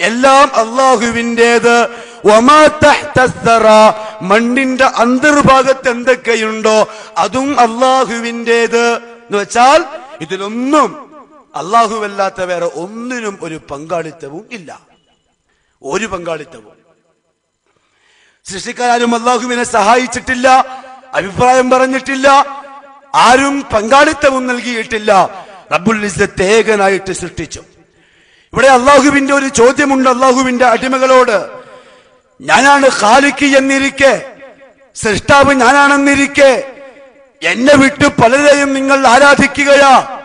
എല്ലാം അള്ളാഹുവിന്റെത്. മണ്ണിന്റെ അന്തർഭാഗത്ത് എന്തൊക്കെയുണ്ടോ അതും അള്ളാഹുവിന്റെത്. എന്ന് വെച്ചാൽ ഇതിലൊന്നും അള്ളാഹുവല്ലാത്ത വേറെ ഒന്നിനും ഒരു പങ്കാളിത്തവും ഇല്ല. ഒരു പങ്കാളിത്തവും. സൃഷ്ടിക്കാരും അള്ളാഹുവിനെ സഹായിച്ചിട്ടില്ല അഭിപ്രായം പറഞ്ഞിട്ടില്ല ആരും പങ്കാളിത്തവും നൽകിയിട്ടില്ല. റബ്ബുൽ ഏകനായിട്ട് സൃഷ്ടിച്ചു. ഇവിടെ അള്ളാഹുവിന്റെ ഒരു ചോദ്യമുണ്ട് അള്ളാഹുവിന്റെ അടിമകളോട്. ഞാനാണ് ഖാലിക്ക് എന്നിരിക്കെ സൃഷ്ടാവ് ഞാനാണെന്നിരിക്കെ എന്നെ വിട്ട് പലരെയും നിങ്ങൾ ആരാധിക്കുകയാ?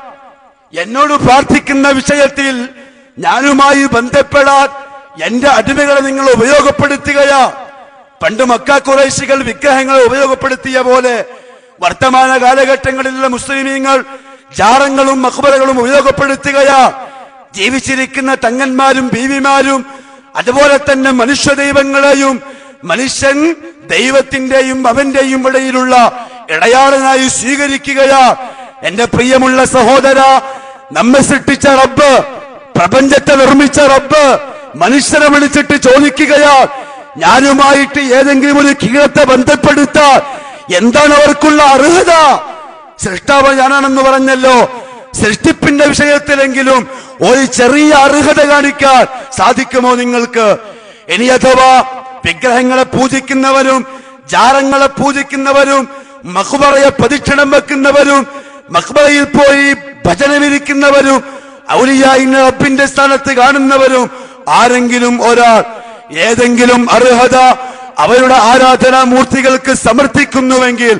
എന്നോട് പ്രാർത്ഥിക്കുന്ന വിഷയത്തിൽ ഞാനുമായി ബന്ധപ്പെടാൻ എന്റെ അടിമകളെ നിങ്ങൾ ഉപയോഗപ്പെടുത്തുകയാ? പണ്ട് മക്ക കുറേശികൾ വിഗ്രഹങ്ങളെ ഉപയോഗപ്പെടുത്തിയ പോലെ വർത്തമാന കാലഘട്ടങ്ങളിലുള്ള മുസ്ലിമീങ്ങൾ ജാറങ്ങളും മക്ബറകളും ഉപയോഗപ്പെടുത്തുകയാ? ജീവിച്ചിരിക്കുന്ന തങ്ങന്മാരും ബീവിമാരും അതുപോലെ തന്നെ മനുഷ്യ ദൈവങ്ങളെയും മനുഷ്യൻ ദൈവത്തിന്റെയും അവന്റെയും ഇടയിലുള്ള ഇടയാളനായി സ്വീകരിക്കുകയാ. എന്റെ പ്രിയമുള്ള സഹോദര നമ്മെ സൃഷ്ടിച്ച റബ്ബ് പ്രപഞ്ചത്തെ നിർമ്മിച്ച റബ്ബ് മനുഷ്യരെ വിളിച്ചിട്ട് ചോദിക്കുകയാ ഞാനുമായിട്ട് ഏതെങ്കിലും ഒരു കീഴത്തെ ബന്ധപ്പെടുത്താൻ എന്താണ് അവർക്കുള്ള അർഹത? സൃഷ്ടാവ് ഞാനാണെന്ന് പറഞ്ഞല്ലോ. സൃഷ്ടിപ്പിന്റെ വിഷയത്തിലെങ്കിലും ഒരു ചെറിയ അർഹത കാണിക്കാൻ സാധിക്കുമോ നിങ്ങൾക്ക്? ഇനി അഥവാ വിഗ്രഹങ്ങളെ പൂജിക്കുന്നവരും ജാരങ്ങളെ പൂജിക്കുന്നവരും മഹുബറയെ പ്രദക്ഷിണം വെക്കുന്നവരും മഹ്ബറയിൽ പോയി ഭജനമിരിക്കുന്നവരും ഔലിയായിനെ റബ്ബിന്റെ സ്ഥാനത്ത് കാണുന്നവരും ആരെങ്കിലും ഒരാൾ ഏതെങ്കിലും അർഹത അവരുടെ ആരാധനാ മൂർത്തികൾക്ക് സമർപ്പിക്കുന്നുവെങ്കിൽ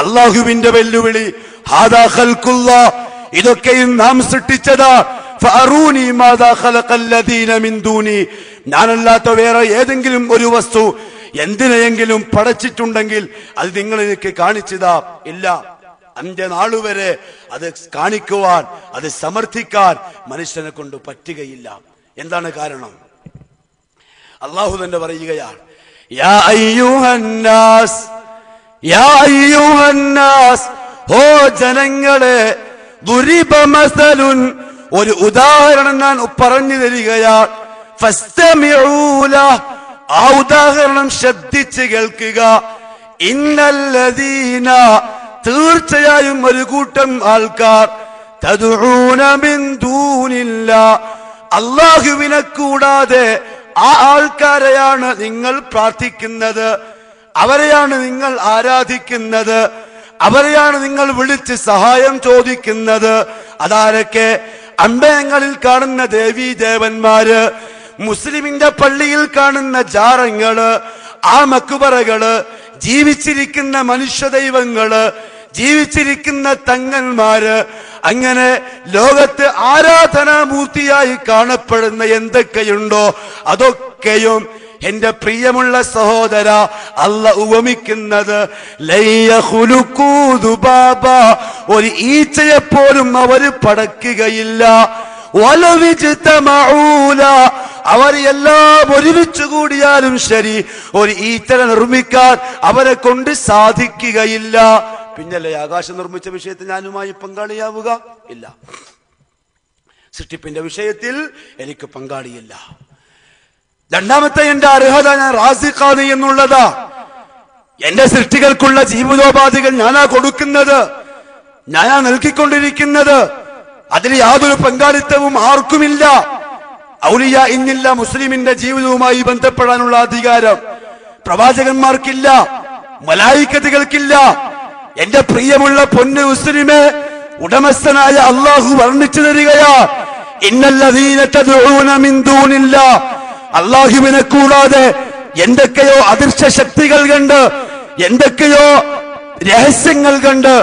അള്ളാഹുവിന്റെ വെല്ലുവിളി ഹാദാ ഇതൊക്കെയും നാം സൃഷ്ടിച്ചതാ. ഞാനല്ലാത്ത വേറെ ഏതെങ്കിലും ഒരു വസ്തു എന്തിനെയെങ്കിലും പടച്ചിട്ടുണ്ടെങ്കിൽ അത് നിങ്ങൾ എനിക്ക് കാണിച്ചതാ. ഇല്ല. അന്ത്യനാളുവരെ അത് കാണിക്കുവാൻ അത് സമർത്ഥിക്കാൻ മനുഷ്യനെ കൊണ്ട് പറ്റുകയില്ല. എന്താണ് കാരണം? അള്ളാഹു തന്നെ പറയുകയാണ് ഓ ജനങ്ങളെ ദുരിബ മസലുൻ ഒരു ഉദാഹരണം ഞാൻ പറഞ്ഞു ഫസ്തമിഊല ആ ഉദാഹരണം ശ്രദ്ധിച്ച് കേൾക്കുക. ഇന്നല്ലദീന. തീർച്ചയായും ഒരു കൂട്ടം ആൾക്കാർ. തതുണമിന്തൂനില്ല അള്ളാഹുവിനെ കൂടാതെ ആ ആൾക്കാരെയാണ് നിങ്ങൾ പ്രാർത്ഥിക്കുന്നത്. അവരെയാണ് നിങ്ങൾ ആരാധിക്കുന്നത്. അവരെയാണ് നിങ്ങൾ വിളിച്ച് സഹായം ചോദിക്കുന്നത്. അതാരൊക്കെ? അമ്പലങ്ങളിൽ കാണുന്ന ദേവി ദേവന്മാര് മുസ്ലിമിന്റെ പള്ളിയിൽ കാണുന്ന ജാറങ്ങൾ ആ മക്കുപറകൾ ജീവിച്ചിരിക്കുന്ന മനുഷ്യ ദൈവങ്ങൾ ജീവിച്ചിരിക്കുന്ന തങ്ങന്മാര് അങ്ങനെ ലോകത്ത് ആരാധനാമൂർത്തിയായി കാണപ്പെടുന്ന എന്തൊക്കെയുണ്ടോ അതൊക്കെയും എന്റെ പ്രിയമുള്ള സഹോദര അല്ല ഉപമിക്കുന്നത്. ഒരു ഒരു ഈച്ചയെപ്പോലും അവർ പടക്കുകയില്ല. അവർ എല്ലാം ഒരുമിച്ച് കൂടിയാലും ശരി ഒരു ഈച്ചനെ നിർമ്മിക്കാൻ അവരെ കൊണ്ട് സാധിക്കുകയില്ല. പിന്നല്ലേ ആകാശം നിർമ്മിച്ച വിഷയത്തിൽ ഞാനുമായി പങ്കാളിയാവുക? ഇല്ല. സൃഷ്ടിപ്പിന്റെ വിഷയത്തിൽ എനിക്ക് പങ്കാളിയില്ല. രണ്ടാമത്തെ എന്റെ അർഹത ഞാൻ റാസിഖാണ് എന്നുള്ളതാ. എന്റെ സൃഷ്ടികൾക്കുള്ള ജീവിതോപാധികൾ ഞാനാ കൊടുക്കുന്നത്. ഞാനാ നൽകിക്കൊണ്ടിരിക്കുന്നത്. അതിൽ യാതൊരു പങ്കാളിത്തവും ആർക്കുമില്ല. ഔലിയ ഇന്നില്ല മുസ്ലിമിന്റെ ജീവിതവുമായി ബന്ധപ്പെടാനുള്ള അധികാരം. പ്രവാചകന്മാർക്കില്ല. മലായിക്കതികൾക്കില്ല എന്റെ പ്രിയമുള്ള പൊന്ന് മുസ്ലിമെ ഉടമസ്ഥനായ അള്ളാഹു വർണിച്ചു തരികയാ. ഇന്നല്ലതീന തദ്ഊന മിൻ ദൂനില്ല. അള്ളാഹുവിനെ കൂടാതെ എന്തൊക്കെയോ അദൃശ്യ ശക്തികൾ കണ്ട് എന്തൊക്കെയോ രഹസ്യങ്ങൾ കണ്ട്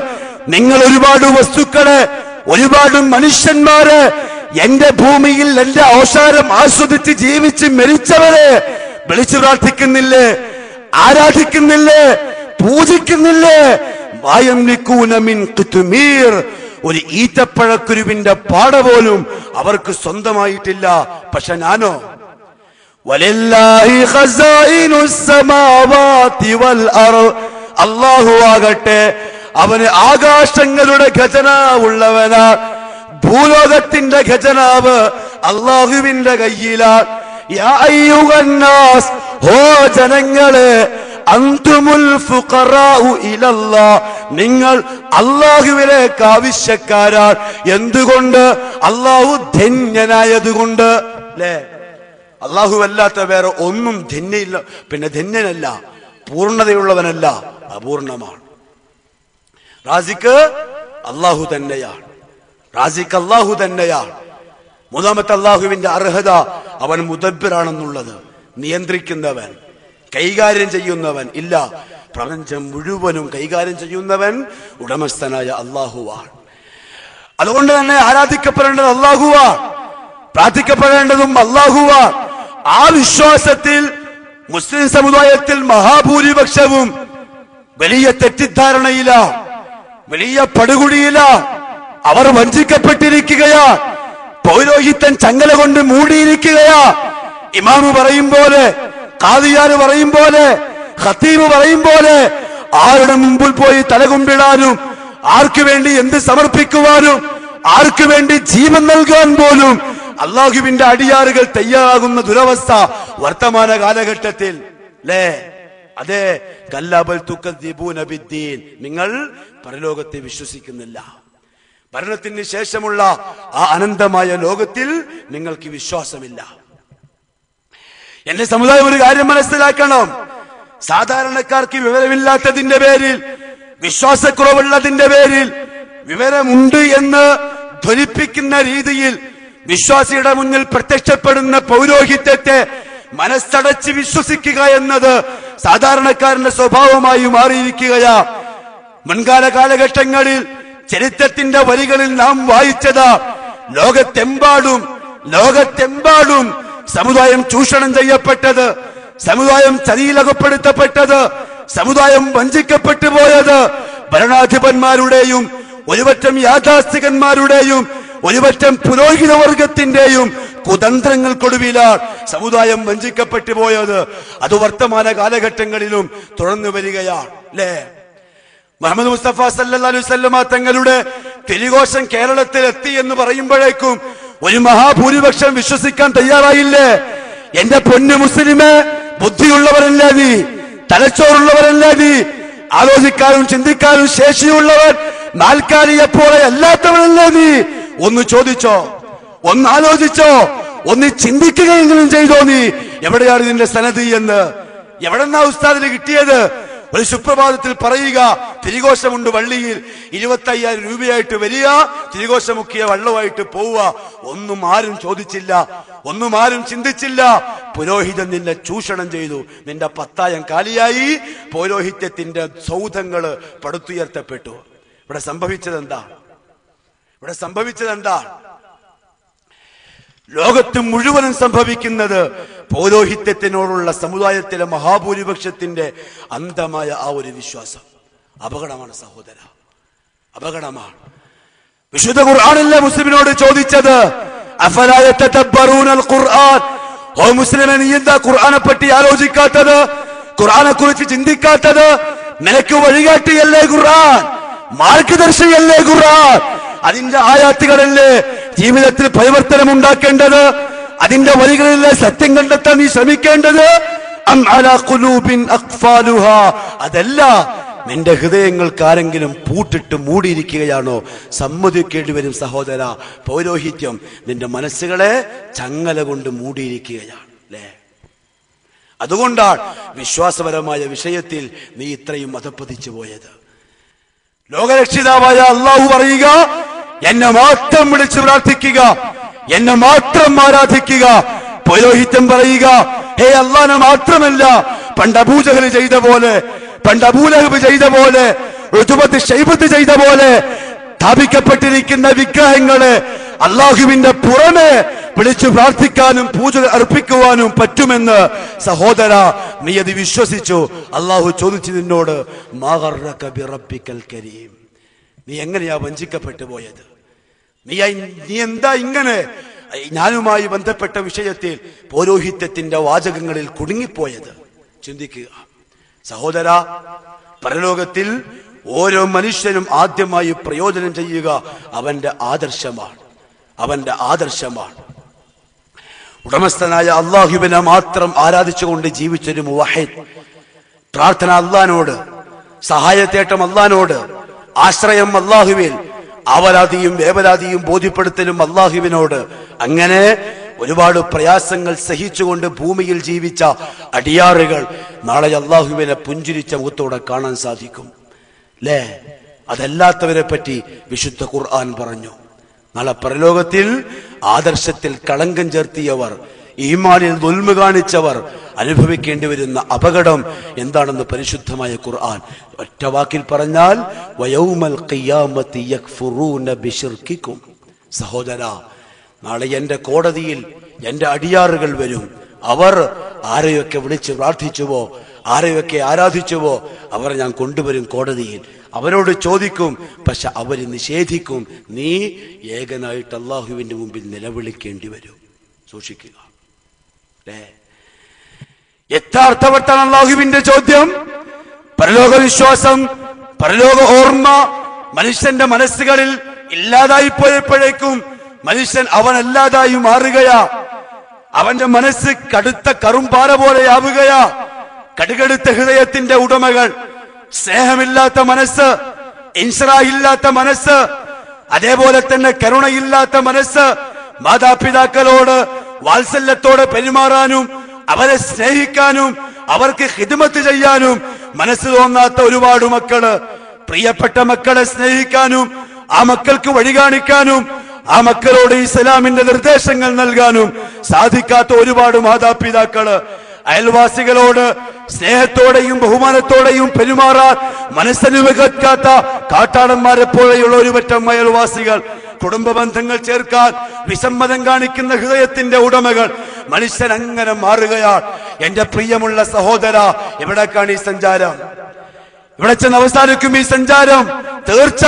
നിങ്ങൾ ഒരുപാട് വസ്തുക്കളെ ഒരുപാട് മനുഷ്യന്മാരെ എന്റെ ഭൂമിയിൽ എന്റെ ഔഷാരം ആസ്വദിച്ച് ജീവിച്ച് മരിച്ചവരെ വിളിച്ചു പ്രാർത്ഥിക്കുന്നില്ലേ ആരാധിക്കുന്നില്ലേ പൂജിക്കുന്നില്ലേ? വായംലിക്കൂന മിൻ ഖിത്മീർ. ഒരു ഈറ്റപ്പഴക്കുരുവിന്റെ പാട പോലും അവർക്ക് സ്വന്തമായിട്ടില്ല. പക്ഷെ ഞാനോ واغتے ആകട്ടെ അവന് ആകാശങ്ങളുടെ ഖജനാവുള്ളവനാ ഭൂലോകത്തിന്റെ ഖജനാവ് അള്ളാഹുവിന്റെ കയ്യിലാൽ ഓ ജനങ്ങളെ നിങ്ങൾ അള്ളാഹുവിലേക്ക് ആവശ്യക്കാരാണ് എന്തുകൊണ്ട്? അള്ളാഹു ധന്യനായതുകൊണ്ട്. അല്ലേ അള്ളാഹു അല്ലാത്ത വേറെ ഒന്നും ധന്യയില്ല. പിന്നെ ധന്യനല്ല പൂർണതയുള്ളവനല്ല അപൂർണമാണ്. റാസിക്ക് അള്ളാഹു തന്നെയാണ്. റാസിക്ക് അള്ളാഹു തന്നെയാണ്. മൂന്നാമത്തെ അള്ളാഹുവിന്റെ അർഹത അവൻ മുതബിറാണെന്നുള്ളത് നിയന്ത്രിക്കുന്നവൻ കൈകാര്യം ചെയ്യുന്നവൻ ഇല്ല. പ്രപഞ്ചം മുഴുവനും കൈകാര്യം ചെയ്യുന്നവൻ ഉടമസ്ഥനായ അള്ളാഹുവാണ് അതുകൊണ്ട് തന്നെ ആരാധിക്കപ്പെടേണ്ടത് അള്ളാഹുവാണ് പ്രാർത്ഥിക്കപ്പെടേണ്ടതും അള്ളാഹുവാണ് ആ വിശ്വാസത്തിൽ മുസ്ലിം സമുദായത്തിൽ മഹാഭൂരിപക്ഷവും വലിയ തെറ്റിദ്ധാരണയില വലിയ പടുകുടിയില്ല അവർ വഞ്ചിക്കപ്പെട്ടിരിക്കുകയാ. പൗരോഹിത്തൻ ചങ്ങല കൊണ്ട് മൂടിയിരിക്കുകയാ. ഇമാമ് പറയും പോലെ കാതിയാർ പറയും പോലെ ഖത്തീബ് പറയും പോലെ ആരുടെ മുമ്പിൽ പോയി തലകുമ്പിടാനും ആർക്കു വേണ്ടി എന്ത് സമർപ്പിക്കുവാനും ആർക്കു വേണ്ടി ജീവൻ നൽകാൻ പോലും അള്ളാഹുവിന്റെ അടിയാറുകൾ തയ്യാറാകുന്ന ദുരവസ്ഥ വർത്തമാന കാലഘട്ടത്തിൽ. അല്ലേ അതെ. കല്ലബൽ ബിദ്ദീൻ നിങ്ങൾ പരലോകത്തെ വിശ്വസിക്കുന്നില്ല. ഭരണത്തിന് ശേഷമുള്ള ആ അനന്തമായ ലോകത്തിൽ നിങ്ങൾക്ക് വിശ്വാസമില്ല. എന്റെ സമുദായം ഒരു കാര്യം മനസ്സിലാക്കണം. സാധാരണക്കാർക്ക് വിവരമില്ലാത്തതിന്റെ പേരിൽ വിശ്വാസക്കുറവുള്ളതിന്റെ പേരിൽ വിവരമുണ്ട് എന്ന് ധ്വനിപ്പിക്കുന്ന രീതിയിൽ വിശ്വാസിയുടെ മുന്നിൽ പ്രത്യക്ഷപ്പെടുന്ന പൗരോഹിത്യത്തെ മനസ്സടച്ച് വിശ്വസിക്കുക എന്നത് സാധാരണക്കാരന്റെ സ്വഭാവമായി മാറിയിരിക്കുകയാ. മുൻകാല കാലഘട്ടങ്ങളിൽ ചരിത്രത്തിന്റെ വരികളിൽ നാം വായിച്ചത് ലോകത്തെമ്പാടും ലോകത്തെമ്പാടും സമുദായം ചൂഷണം ചെയ്യപ്പെട്ടത് സമുദായം ചതിയിലകപ്പെടുത്തപ്പെട്ടത് സമുദായം വഞ്ചിക്കപ്പെട്ടു പോയത് ഭരണാധിപന്മാരുടെയും ഒരുപറ്റം യാഥാസ്ഥികന്മാരുടെയും ഒരുപറ്റം പുരോഹിത വർഗത്തിന്റെയും കുതന്ത്രങ്ങൾക്കൊടുവിലാണ് സമുദായം വഞ്ചിക്കപ്പെട്ടു പോയത്. അത് വർത്തമാന കാലഘട്ടങ്ങളിലും തുടർന്നു വരികയാണ് അല്ലേ? മുഹമ്മദ് മുസ്തഫ സല്ലല്ലാഹു അലൈഹി വസല്ലമ തങ്ങളുടെ തിരിഘോഷം കേരളത്തിൽ എത്തി എന്ന് പറയുമ്പോഴേക്കും ഒരു മഹാഭൂരിപക്ഷം വിശ്വസിക്കാൻ തയ്യാറായില്ലേ? എന്റെ പൊന്നു മുസ്ലിമെ ബുദ്ധിയുള്ളവരല്ലേ നീ? തലച്ചോറുള്ളവരല്ലേ നീ? ആലോചിക്കാനും ചിന്തിക്കാനും ശേഷിയുള്ളവർ നാൽക്കാലിയെപ്പോലെ അല്ലാത്തവരല്ലേ നീ? ഒന്ന് ചോദിച്ചോ? ഒന്ന് ആലോചിച്ചോ? ഒന്ന് ചിന്തിക്കുകയെങ്കിലും ചെയ്തോ നീ? എവിടെയാണ് നിന്റെ സനതി എന്ന്? എവിടെന്നാ ഉസ്താദിന് കിട്ടിയത്? ഒരു സുപ്രഭാതത്തിൽ പറയുക തിരികോശമുണ്ട് വള്ളിയിൽ. ഇരുപത്തി അയ്യായിരം രൂപയായിട്ട് വരിക തിരികോശമുക്കിയ വള്ളമായിട്ട് പോവുക. ഒന്നും ആരും ചോദിച്ചില്ല ഒന്നും ആരും ചിന്തിച്ചില്ല. പുരോഹിതൻ നിന്നെ ചൂഷണം ചെയ്തു. നിന്റെ പത്തായം കാലിയായി. പൗരോഹിത്യത്തിന്റെ സൗധങ്ങൾ പടുത്തുയർത്തപ്പെട്ടു. ഇവിടെ സംഭവിച്ചത് എന്താ ഇവിടെ സംഭവിച്ചത് എന്താ ലോകത്ത് മുഴുവനും സംഭവിക്കുന്നത് പൗരോഹിത്യത്തിനോടുള്ള സമുദായത്തിലെ മഹാഭൂരിപക്ഷത്തിന്റെ അന്ധമായ ആ ഒരു വിശ്വാസം. അപകടമാണ് സഹോദര. അപകടമാണ്. വിശുദ്ധ ഖുർആാനല്ലേ മുസ്ലിമിനോട് ചോദിച്ചത്? ഖുർആൻ ഖുർആനെ പറ്റി ആലോചിക്കാത്തത്? ഖുർആനെ കുറിച്ച് ചിന്തിക്കാത്തത്? നിനക്ക് വഴികാട്ടിയല്ലേ ഖുർആൻ? മാർഗദർശിയല്ലേ ഖുർആൻ? അതിന്റെ ആയാത്തുകളല്ലേ ജീവിതത്തിൽ പരിവർത്തനം ഉണ്ടാക്കേണ്ടത് അതിന്റെ വരികളിലെ സത്യം കണ്ടെത്താൻ നീ ശ്രമിക്കേണ്ടത്? അതല്ല നിന്റെ ഹൃദയങ്ങൾക്ക് ആരെങ്കിലും പൂട്ടിട്ട് മൂടിയിരിക്കുകയാണോ? സമ്മതിക്കേണ്ടി വരും സഹോദര പൗരോഹിത്യം. നിന്റെ മനസ്സുകളെ ചങ്ങല കൊണ്ട് മൂടിയിരിക്കുകയാണ് അല്ലേ? അതുകൊണ്ടാണ് വിശ്വാസപരമായ വിഷയത്തിൽ നീ ഇത്രയും മതപ്പതിച്ചു പോയത് ലോകരക്ഷിതാവായ അള്ളാഹു പറയുക എന്നെ മാത്രം വിളിച്ചു പ്രാർത്ഥിക്കുക. എന്നെ മാത്രം ആരാധിക്കുക. പുരോഹിത്യം പറയുക ഹേ അള്ളാനെ മാത്രമല്ല പണ്ട് ചെയ്ത പോലെ പണ്ട് അബൂലഹബ് ചെയ്ത പോലെ ഋതുപത്ത് ഷൈബത്ത് ചെയ്ത പോലെ സ്ഥാപിക്കപ്പെട്ടിരിക്കുന്ന വിഗ്രഹങ്ങൾ അള്ളാഹുവിന്റെ പുറമെ വിളിച്ചു പ്രാർത്ഥിക്കാനും പൂജ അർപ്പിക്കുവാനും പറ്റുമെന്ന് സഹോദര നീ അത് വിശ്വസിച്ചു. അള്ളാഹു ചോദിച്ചു നിന്നോട് ബിറബ്ബിക്കൽ കരീം. നീ എങ്ങനെയാ വഞ്ചിക്കപ്പെട്ടു പോയത്? നീ നീ എന്താ ഇങ്ങനെ? ഞാനുമായി ബന്ധപ്പെട്ട വിഷയത്തിൽ പൗരോഹിത്യത്തിന്റെ വാചകങ്ങളിൽ കുടുങ്ങിപ്പോയത്. ചിന്തിക്കുക. സഹോദര പരലോകത്തിൽ ഓരോ മനുഷ്യനും ആദ്യമായി പ്രയോജനം ചെയ്യുക അവന്റെ ആദർശമാണ്. അവന്റെ ആദർശമാണ്. ഉടമസ്ഥനായ അള്ളാഹുബിനെ മാത്രം ആരാധിച്ചുകൊണ്ട് ജീവിച്ചൊരു മുവാഹിദ്. പ്രാർത്ഥന അള്ളഹാനോട് സഹായത്തേട്ടം അള്ളഹാനോട് ആശ്രയം അള്ളാഹുവിൽ ആവലാതിയും വേവലാതിയും ബോധ്യപ്പെടുത്തലും അള്ളാഹുവിനോട് അങ്ങനെ ഒരുപാട് പ്രയാസങ്ങൾ സഹിച്ചുകൊണ്ട് ഭൂമിയിൽ ജീവിച്ച അടിയാറുകൾ നാളെ അള്ളാഹുവിനെ പുഞ്ചിരിച്ച മുഖത്തോടെ കാണാൻ സാധിക്കും. അല്ലേ അതല്ലാത്തവരെ പറ്റി വിശുദ്ധ ഖുർആൻ പറഞ്ഞു. നാളെ പരലോകത്തിൽ ആദർശത്തിൽ കളങ്കം ചേർത്തിയവർ ഈമാനിൽ ദുൽമ കാണിച്ചവർ അനുഭവിക്കേണ്ടി വരുന്ന അപകടം എന്താണെന്ന് പരിശുദ്ധമായ ഖുർആൻ ഒറ്റ വാക്കിൽ പറഞ്ഞാൽ സഹോദര നാളെ എന്റെ കോടതിയിൽ എന്റെ അടിയാറുകൾ വരും. അവർ ആരെയൊക്കെ വിളിച്ച് പ്രാർത്ഥിച്ചുവോ ആരെയൊക്കെ ആരാധിച്ചുവോ അവരെ ഞാൻ കൊണ്ടുവരും കോടതിയിൽ. അവരോട് ചോദിക്കും പക്ഷെ അവർ നിഷേധിക്കും. നീ ഏകനായിട്ട് അള്ളാഹുവിന്റെ മുമ്പിൽ നിലവിളിക്കേണ്ടി വരും. സൂക്ഷിക്കുക. യഥാർത്ഥവർത്താണ് അള്ളാഹുവിന്റെ ചോദ്യം പരലോക വിശ്വാസം പരലോക ഓർമ്മ മനുഷ്യന്റെ മനസ്സുകളിൽ ഇല്ലാതായി പോയപ്പോഴേക്കും മനുഷ്യൻ അവനല്ലാതായി മാറുകയാ. അവന്റെ മനസ്സ് കടുത്ത കറുംപാറ പോലെയാവുകയാ കടുകടുത്ത ഹൃദയത്തിന്റെ ഉടമകൾ സ്നേഹമില്ലാത്ത മനസ്സ് ഇൻഷറായില്ലാത്ത മനസ്സ് അതേപോലെ തന്നെ കരുണയില്ലാത്ത മനസ്സ് മാതാപിതാക്കളോട് വാത്സല്യത്തോടെ പെരുമാറാനും അവരെ സ്നേഹിക്കാനും അവർക്ക് ഹിദ്മത്ത് ചെയ്യാനും മനസ്സ് തോന്നാത്ത ഒരുപാട് മക്കൾ പ്രിയപ്പെട്ട മക്കളെ സ്നേഹിക്കാനും ആ മക്കൾക്ക് വഴി കാണിക്കാനും ആ മക്കളോട് ഇസ്ലാമിന്റെ നിർദ്ദേശങ്ങൾ നൽകാനും സാധിക്കാത്ത ഒരുപാട് മാതാപിതാക്കൾ അയൽവാസികളോട് സ്നേഹത്തോടെയും ബഹുമാനത്തോടെയും പെരുമാറാൻ മനസ്സനുവകാത്ത കാട്ടാളന്മാരെ പോലെയുള്ള ഒരുപറ്റം അയൽവാസികൾ. കുടുംബ ബന്ധങ്ങൾ ചേർക്കാൻ വിസമ്മതം കാണിക്കുന്ന ഹൃദയത്തിന്റെ ഉടമകൾ മനുഷ്യൻ അങ്ങനെ മാറുകയാണ് എന്റെ പ്രിയമുള്ള സഹോദര എവിടേക്കാണ് ഈ സഞ്ചാരം? ഇവിടെ ചെന്ന് അവസാനിക്കും ഈ സഞ്ചാരം. തീർച്ച.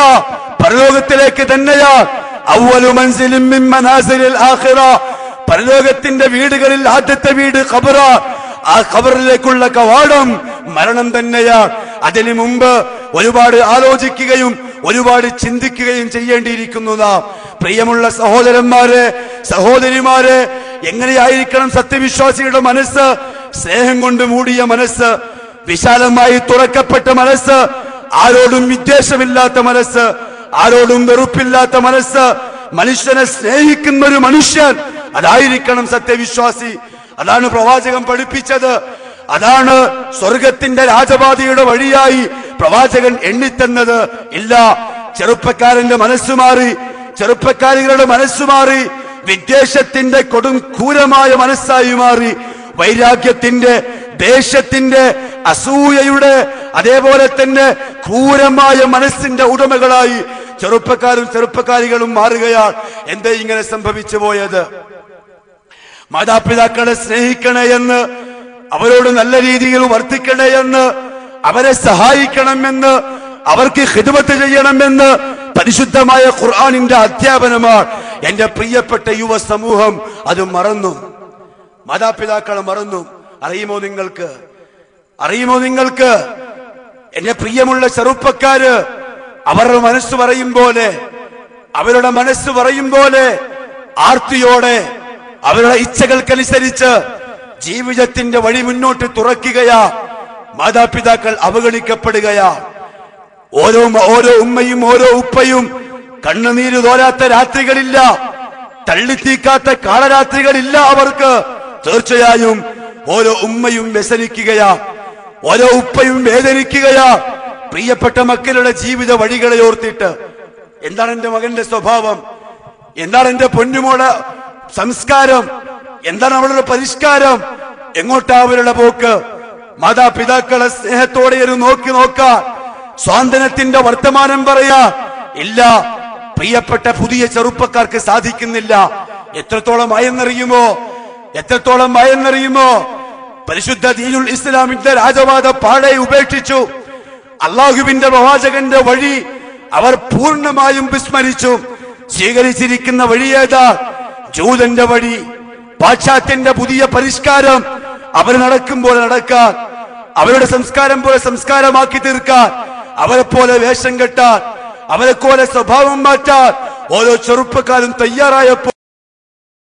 പരലോകത്തിലേക്ക് തന്നെയാ അവലു മൻസിലിൻ മിൻ മനാസിലിൽ ആഖിറ. പരലോകത്തിന്റെ വീടുകളിൽ ആദ്യത്തെ വീട് ഖബറ. ആ ഖബറിലേക്കുള്ള കവാടം മരണം തന്നെയാണ് അതിനു മുമ്പ് ഒരുപാട് ആലോചിക്കുകയും ഒരുപാട് ചിന്തിക്കുകയും ചെയ്യേണ്ടിയിരിക്കുന്നു നാം. പ്രിയമുള്ള സഹോദരന്മാരെ സഹോദരിമാരെ എങ്ങനെയായിരിക്കണം സത്യവിശ്വാസിയുടെ മനസ്സ്? സ്നേഹം കൊണ്ട് മൂടിയ മനസ്സ് വിശാലമായി തുറക്കപ്പെട്ട മനസ്സ് ആരോടും വിദ്വേഷമില്ലാത്ത മനസ്സ് ആരോടും വെറുപ്പില്ലാത്ത മനസ്സ് മനുഷ്യനെ സ്നേഹിക്കുന്ന ഒരു മനുഷ്യൻ. അതായിരിക്കണം സത്യവിശ്വാസി. അതാണ് പ്രവാചകം പഠിപ്പിച്ചത്. അതാണ് സ്വർഗത്തിന്റെ രാജപാതയുടെ വഴിയായി പ്രവാചകൻ എണ്ണിത്തന്നത് ഇല്ല. ചെറുപ്പക്കാരന്റെ മനസ്സ് മാറി ചെറുപ്പക്കാരികളുടെ മനസ്സ് മാറി വിദ്വേഷത്തിന്റെ കൊടും ക്രൂരമായ മനസ്സായി മാറി വൈരാഗ്യത്തിന്റെ ദേശത്തിന്റെ അസൂയയുടെ അതേപോലെ തന്നെ ക്രൂരമായ മനസ്സിന്റെ ഉടമകളായി ചെറുപ്പക്കാരും ചെറുപ്പക്കാരികളും മാറുകയാണ്. എന്തേ ഇങ്ങനെ സംഭവിച്ചു പോയത്? മാതാപിതാക്കളെ സ്നേഹിക്കണേ എന്ന് അവരോട് നല്ല രീതിയിൽ വർത്തിക്കണേ എന്ന് അവരെ സഹായിക്കണമെന്ന് അവർക്ക് ഹിദ്മത്ത് ചെയ്യണമെന്ന് പരിശുദ്ധമായ ഖുർആാനിന്റെ അധ്യാപനമാണ് എന്റെ പ്രിയപ്പെട്ട യുവ സമൂഹം അത് മറന്നു. മാതാപിതാക്കൾ മറന്നു. അറിയുമോ നിങ്ങൾക്ക്? അറിയുമോ നിങ്ങൾക്ക്? എന്റെ പ്രിയമുള്ള ചെറുപ്പക്കാര് അവരുടെ മനസ്സ് പറയും പോലെ അവരുടെ മനസ്സ് പറയും പോലെ ആർത്തിയോടെ അവരുടെ ഇച്ഛകൾക്കനുസരിച്ച് ജീവിതത്തിന്റെ വഴി മുന്നോട്ട് തുറക്കുകയാ. മാതാപിതാക്കൾ അവഗണിക്കപ്പെടുകയാ. ഓരോ ഓരോ ഉമ്മയും ഓരോ ഉപ്പയും കണ്ണുനീര് തോരാത്ത രാത്രികളില്ല. തള്ളിത്തീക്കാത്ത കാളരാത്രികളില്ല അവർക്ക്. തീർച്ചയായും ഓരോ ഉമ്മയും വ്യസനിക്കുകയാ. ഓരോ ഉപ്പയും വേദനിക്കുകയാ. പ്രിയപ്പെട്ട മക്കളുടെ ജീവിത വഴികളെ ഓർത്തിട്ട്. എന്താണ് എന്റെ മകന്റെ സ്വഭാവം? എന്താണ് എന്റെ പൊന്നുമോടെ സംസ്കാരം? എന്താണ് അവളുടെ പരിഷ്കാരം? എങ്ങോട്ടാ അവരുടെ പോക്ക്? മാതാപിതാക്കളെ സ്നേഹത്തോടെ ഒരു നോക്കി നോക്കാൻ സ്വാതന്ത്ര്യത്തിന്റെ വർത്തമാനം പറയാ. ഇല്ല പ്രിയപ്പെട്ട പുതിയ ചെറുപ്പക്കാർക്ക് സാധിക്കുന്നില്ല. എത്രത്തോളം ആയെന്നറിയുമോ? എത്രത്തോളം ആയെന്നറിയുമോ? പരിശുദ്ധ ദീനുൽ ഇസ്ലാമിന്റെ രാജവാദ പാഴയെ ഉപേക്ഷിച്ചു. അള്ളാഹുവിന്റെ പ്രവാചകന്റെ വഴി അവർ പൂർണമായും വിസ്മരിച്ചു. സ്വീകരിച്ചിരിക്കുന്ന വഴി ഏതാ? ജൂതന്റെ വഴി. പാശ്ചാത്യന്റെ പുതിയ പരിഷ്കാരം അവർ നടക്കുമ്പോൾ നടക്കാൻ അവരുടെ സംസ്കാരം പോലെ സംസ്കാരമാക്കി തീർക്കാൻ അവരെ പോലെ വേഷം കെട്ടാൻ അവരെ പോലെ സ്വഭാവം മാറ്റാൻ ഓരോ ചെറുപ്പക്കാരും തയ്യാറായപ്പോൾ